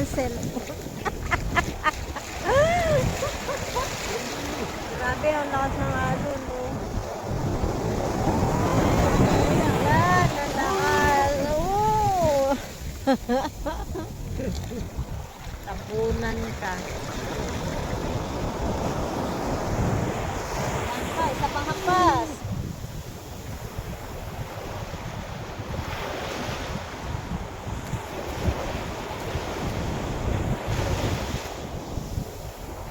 ang. Grabe, ang lakas ng alon. Oh. Ayan, ang lakas. Oh. Tapunan ka. Ayan pa, isa pang hakbas.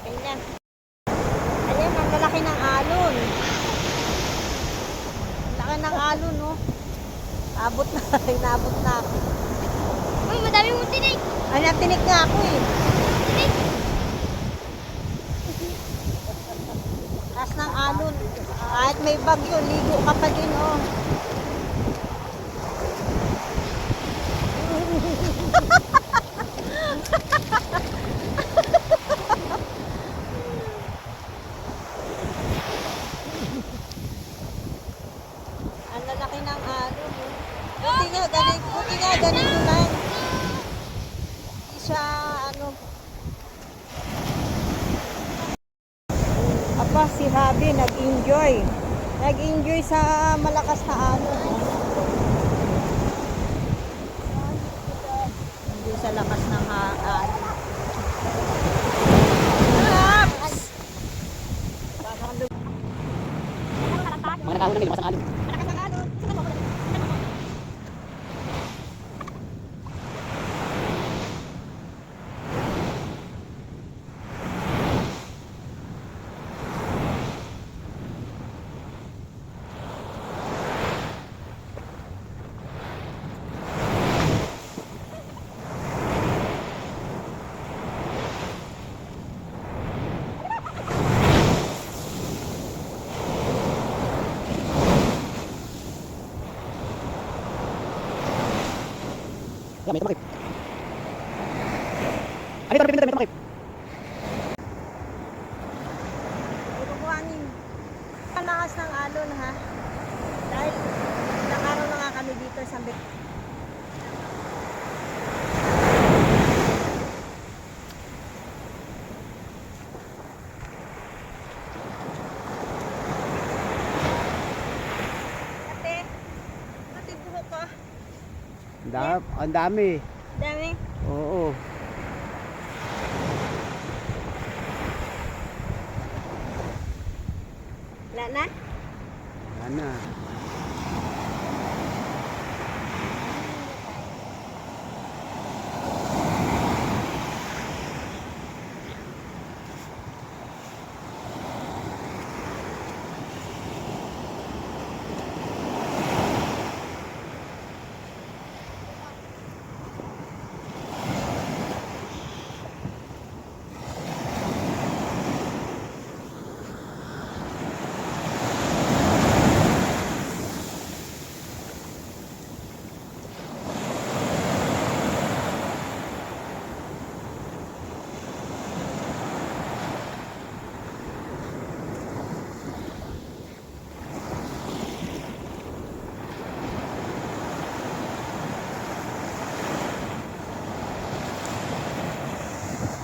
Ganyan. Ayan, ang lalaki ng alon. Ang alon, no? Abot na, inabot na ako. Uy, madami mong tinig. Ay, natinig nga ako eh. Tinig. Taas ng alon. Kahit may bagyo, ligo ka pa din, oh. Ang lalaki ng alon, oh. Buti nga, ganito, buti nga, ganito lang. Hindi siya, ano, Apa, si Habi nag-enjoy. Nag-enjoy sa malakas na alon. Enjoy sa lakas ng ha- alon. Ups! Parang lug- Mga nakahon na may lumas Yan, may tumakip. Ano ito? May tumakip. Ibubuhanin. Ang lakas ng alon ha. Dahil araw na nga kami dito sa Ang dami. Ang dami. Dami. Oo. Wala na? Ano?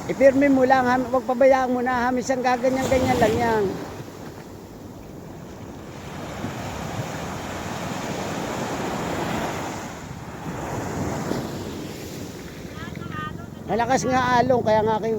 Ipirme mo lang, ham- huwag pabayaan mo na, hamis ang gaganyan-ganyan lang yan. Malakas nga along, kaya nga kayo